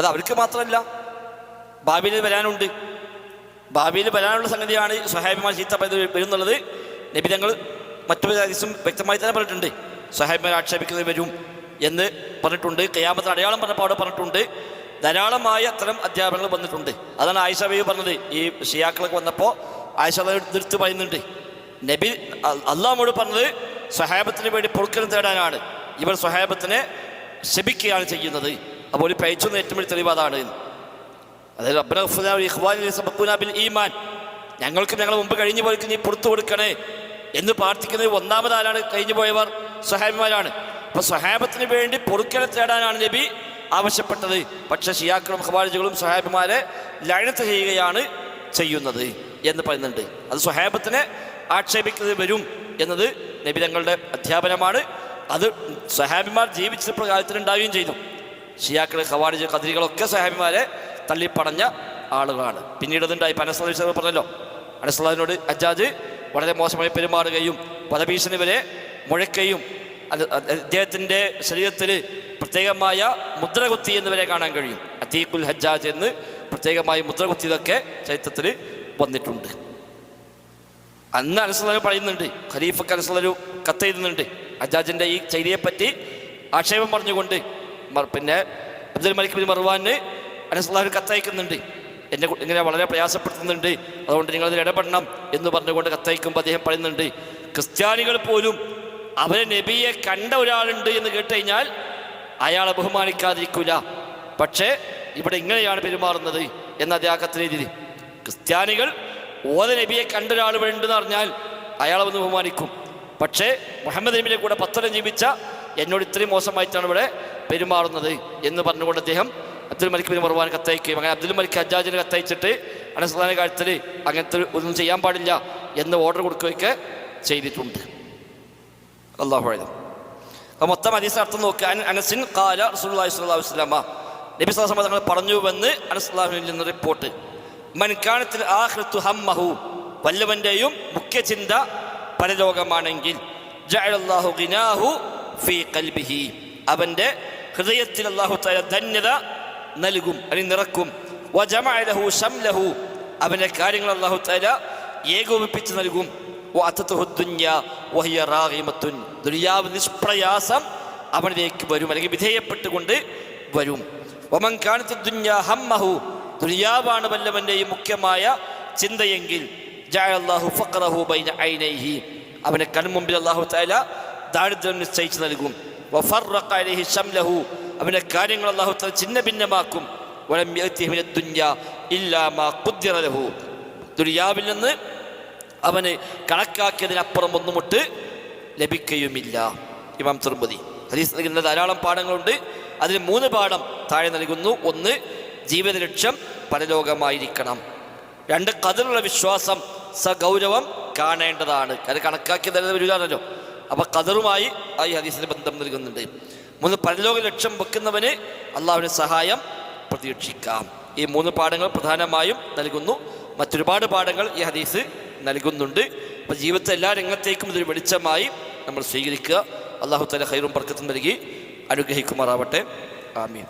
അത് അവർക്ക് മാത്രമല്ല. ഭാവിയിൽ വരാനുണ്ട്. ഭാവിയിൽ വരാനുള്ള സംഗതിയാണ് സ്വഹാബിമാർ ചീത്ത വരുന്നുള്ളത്. നബിതങ്ങൾ മറ്റു ഹദീസും വ്യക്തമായി തന്നെ പറഞ്ഞിട്ടുണ്ട്. സ്വഹാബിമാർ ആക്ഷേപിക്കുന്നത് വരും എന്ന് പറഞ്ഞിട്ടുണ്ട്. കയ്യാമത്തിന് അടയാളം പറഞ്ഞപ്പോൾ പറഞ്ഞിട്ടുണ്ട്. ധാരാളമായ അത്തരം അധ്യാപനങ്ങൾ വന്നിട്ടുണ്ട്. അതാണ് ആയിഷ ബേബി പറഞ്ഞത്. ഈ ഷിയാക്കളൊക്കെ വന്നപ്പോൾ ആയിഷ എടുത്ത് പറയുന്നുണ്ട്. നബി അള്ളാഹോട് പറഞ്ഞത് സ്വഹാബത്തിന് വേണ്ടി പൊറുക്കലും തേടാനാണ്. ഇവർ സ്വഹാബത്തിനെ ശപിക്കുകയാണ് ചെയ്യുന്നത്. അപ്പോൾ ഒരു പയച്ചൊന്ന് ഏറ്റവും വലിയ തെളിവ് അതാണ്. അതായത് ഈമാൻ. ഞങ്ങൾക്ക് ഞങ്ങൾ മുമ്പ് കഴിഞ്ഞു പോയി നീ പുറത്തു കൊടുക്കണേ എന്ന് പ്രാർത്ഥിക്കുന്നത് ഒന്നാമത് ആരാണ് കഴിഞ്ഞു പോയവർ? സ്വഹാബിമാരാണ്. അപ്പൊ സ്വഹാബത്തിന് വേണ്ടി പൊറുക്കൽ തേടാനാണ് നബി ആവശ്യപ്പെട്ടത്. പക്ഷെ ഷിയാക്കളും ഖവാരിജുകളും സ്വഹാബിമാരെ ലയനത്ത് ചെയ്യുകയാണ് ചെയ്യുന്നത് എന്ന് പറയുന്നുണ്ട്. അത് സ്വഹാബത്തിനെ ആക്ഷേപിക്കുന്നത് വരും എന്നത് നബി തങ്ങളുടെ അധ്യാപനമാണ്. അത് സ്വഹാബിമാർ ജീവിച്ച പ്രകാരത്തിൽ ഉണ്ടാവുകയും ചെയ്തു. ഷിയാക്കൾ ഖവാരിജ് കദ്രികളൊക്കെ സഹാബിമാരെ തള്ളിപ്പടഞ്ഞ ആളുകളാണ്. പിന്നീട് അതുണ്ടായി പനസ്ലാം പറഞ്ഞല്ലോ. അനസ്ലാദിനോട് അജാജ് വളരെ മോശമായി പെരുമാറുകയും വധഭീഷണി വരെ മുഴക്കുകയും അദ്ദേഹത്തിന്റെ ശരീരത്തിൽ പ്രത്യേകമായ മുദ്രകുത്തി എന്ന് വരെ കാണാൻ കഴിയും. അതീഖുൽ ഹജ്ജാജ് എന്ന് പ്രത്യേകമായി മുദ്ര കുത്തിയതൊക്കെ ചരിത്രത്തിൽ വന്നിട്ടുണ്ട്. അന്ന് അനസ്ലാം പറയുന്നുണ്ട് ഖലീഫക്ക് കത്ത് കത്തെഴുതുന്നുണ്ട് ഹജ്ജാജിന്റെ ഈ ചൈനയെപ്പറ്റി ആക്ഷേപം പറഞ്ഞുകൊണ്ട് പിന്നെ അബ്ദുൽ മലിക് ബിൻ മർവാന് അനസ്ലാം ഒരു കത്തയക്കുന്നുണ്ട് എന്നെ ഇങ്ങനെ വളരെ പ്രയാസപ്പെടുത്തുന്നുണ്ട്. അതുകൊണ്ട് നിങ്ങൾ അതിൽ ഇടപെടണം എന്ന് പറഞ്ഞുകൊണ്ട് കത്തയക്കുമ്പോൾ അദ്ദേഹം പറയുന്നുണ്ട് ക്രിസ്ത്യാനികൾ പോലും അവരെ നബിയെ കണ്ട ഒരാളുണ്ട് എന്ന് കേട്ട് കഴിഞ്ഞാൽ അയാളെ ബഹുമാനിക്കാതിരിക്കില്ല പക്ഷേ ഇവിടെ ഇങ്ങനെയാണ് പെരുമാറുന്നത് എന്ന അദ്ദേഹം ആ ക്രിസ്ത്യാനികൾ ഓത നബിയെ കണ്ട ഒരാൾ വേണ്ടെന്ന് പറഞ്ഞാൽ അയാളെ ഒന്ന് ബഹുമാനിക്കും. പക്ഷേ മുഹമ്മദ് നബിയുടെ കൂടെ പത്രം ജീവിച്ച എന്നോട് ഇത്രയും മോശമായിട്ടാണ് ഇവിടെ പെരുമാറുന്നത് എന്ന് പറഞ്ഞുകൊണ്ട് അദ്ദേഹം അബ്ദുൽ മലിക് ബിൻ മർവാൻ കത്തയക്കുകയും അങ്ങനെ അബ്ദുൽ മലിക് ഹജ്ജാജിന് കത്തയച്ചിട്ട് അനുസന്ധാന കാര്യത്തിൽ അങ്ങനത്തെ ഒന്നും ചെയ്യാൻ പാടില്ല എന്ന് ഓർഡർ കൊടുക്കുകയൊക്കെ ചെയ്തിട്ടുണ്ട്. അള്ളാഹു അലം അപ്പോൾ മൊത്തം ഹദീസ് അർത്ഥം നോക്കുക അൻ അനസിൻ കാല റസൂലുള്ളാഹി സ്വല്ലാഹു വസ്ലാമ നബി അലൈഹി തങ്ങൾ പറഞ്ഞുവെന്ന് അനസ്ലാഹുവിൽ നിന്ന് റിപ്പോർട്ട്. മൻകാണത്തിൽ ആഖിറത്തു ഹമ്മഹു. വല്ലവന്റെയും മുഖ്യ ചിന്ത പരലോകമാണെങ്കിൽ. ജഅലല്ലാഹു ഗിനാഹു ഫീ അവന്റെ ഹൃദയത്തിൽ അള്ളാഹു തആല ധന്യത നൽകും അല്ലെങ്കിൽ നിറക്കും. വജമഅ ലഹു ശംലഹു. അവന്റെ കാര്യങ്ങൾ അള്ളാഹു തആല ഏകോപിപ്പിച്ച് നൽകും. ദുനിയാവ് നിഷ്പ്രയാസം അവനിലേക്ക് വരും അല്ലെങ്കിൽ വിധേയപ്പെട്ടുകൊണ്ട് വരും. ഒമൻ കാനത്ത് ദുന്യ ഹമ്മഹു. ദുനിയാവാണ് വല്ലവന്റെയും മുഖ്യമായ ചിന്തയെങ്കിൽ ഐനൈഹി. അവനെ കൺമുമ്പിൽ അള്ളാഹു തആല ദാരിദ്ര്യം നിശ്ചയിച്ച് നൽകും. അവന്റെ കാര്യങ്ങൾ അള്ളാഹു തല ചിന്ന ഭിന്നമാക്കും ദുര്യാവിൽ നിന്ന് അവന് കണക്കാക്കിയതിനപ്പുറം ഒന്നുമുട്ട് ലഭിക്കുകയുമില്ല ഇമാം തിരുമ്പതി ഹദീസ് നൽകുന്ന ധാരാളം പാഠങ്ങളുണ്ട്. അതിൽ മൂന്ന് പാഠം താഴെ നൽകുന്നു. ഒന്ന് ജീവിത ലക്ഷ്യം പരലോകമായിരിക്കണം. രണ്ട് കതിലുള്ള വിശ്വാസം സഗൗരവം കാണേണ്ടതാണ്. അത് കണക്കാക്കിയതല്ലോ അപ്പൊ കതറുമായി ആ ഈ ഹദീസിന് ബന്ധം നൽകുന്നുണ്ട്. മൂന്ന് പരലോക ലക്ഷ്യം വെക്കുന്നവന് അള്ളാഹുവിന്റെ സഹായം പ്രതീക്ഷിക്കാം. ഈ മൂന്ന് പാഠങ്ങൾ പ്രധാനമായും നൽകുന്നു. മറ്റൊരുപാട് പാഠങ്ങൾ ഈ ഹദീസ് നൽകുന്നുണ്ട്. അപ്പോൾ ജീവിതത്തെ എല്ലാ രംഗത്തേക്കും ഇതൊരു വെളിച്ചമായി നമ്മൾ സ്വീകരിക്കുക. അള്ളാഹു തല ഹൈറും ബർക്കത്തും നൽകി അനുഗ്രഹിക്കുമാറാവട്ടെ. ആമീൻ.